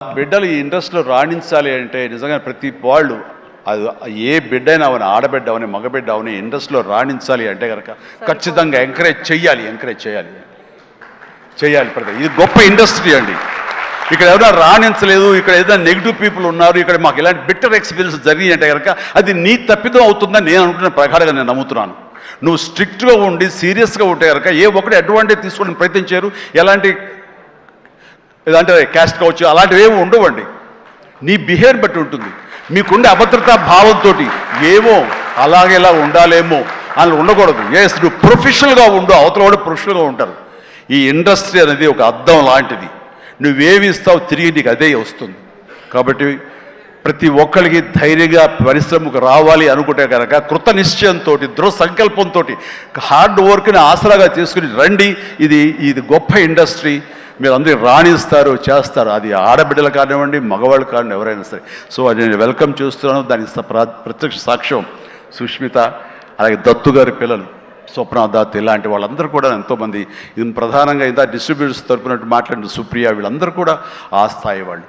బిడ్డలు ఈ ఇండస్ట్రీలో రాణించాలి అంటే నిజంగా ప్రతి వాళ్ళు అది ఏ బిడ్డైనా అవని ఆడబిడ్డ అవని మగబిడ్డ అవని ఇండస్ట్రీలో రాణించాలి అంటే కనుక ఖచ్చితంగా ఎంకరేజ్ చేయాలి ఎంకరేజ్ చేయాలి చేయాలి ప్రతి ఇది గొప్ప ఇండస్ట్రీ అండి. ఇక్కడ ఎవరైనా రాణించలేదు ఇక్కడ ఏదైనా నెగిటివ్ పీపుల్ ఉన్నారు ఇక్కడ మాకు ఇలాంటి బిట్టర్ ఎక్స్పీరియన్స్ జరిగి అంటే కనుక అది నీ తప్పిదం అవుతుందని నేను అనుకున్న ప్రకారంగా నేను నమ్ముతున్నాను. నువ్వు స్ట్రిక్ట్గా ఉండి సీరియస్గా ఉంటే కనుక ఏ ఒక్కటి అడ్వాంటేజ్ తీసుకోవడానికి ప్రయత్నించారు ఎలాంటి ఏదంటే క్యాస్ట్ కావచ్చు అలాంటివి ఏమి ఉండవండి. నీ బిహేవియర్ బట్టి ఉంటుంది. మీకుండే అభద్రతా భావంతో ఏమో అలాగేలా ఉండాలేమో అని ఉండకూడదు. ఎస్ నువ్వు ప్రొఫెషనల్గా ఉండు అవతల కూడా ప్రొఫెషనల్గా ఉంటారు. ఈ ఇండస్ట్రీ అనేది ఒక అద్దం లాంటిది. నువ్వేమి ఇస్తావు తిరిగి నీకు అదే వస్తుంది. కాబట్టి ప్రతి ఒక్కరికి ధైర్యంగా పరిశ్రమకు రావాలి అనుకుంటే కనుక కృత నిశ్చయంతో దృఢ సంకల్పంతో హార్డ్ వర్క్ని ఆసరాగా తీసుకుని రండి. ఇది ఇది గొప్ప ఇండస్ట్రీ మీరు అందరికి రాణిస్తారు చేస్తారు. అది ఆడబిడ్డలు కానివ్వండి మగవాళ్ళు కానివ్వండి ఎవరైనా సరే. సో అది నేను వెల్కమ్ చేస్తున్నాను. దానికి ప్రత్యక్ష సాక్ష్యం సుష్మిత అలాగే దత్తు గారి పిల్లలు స్వప్న దత్ ఇలాంటి వాళ్ళందరూ కూడా ఎంతోమంది ఇది ప్రధానంగా ఇంత డిస్ట్రిబ్యూటర్స్ తరపునట్టు మాట్లాడిన సుప్రియ వీళ్ళందరూ కూడా ఆ స్థాయి వాళ్ళు.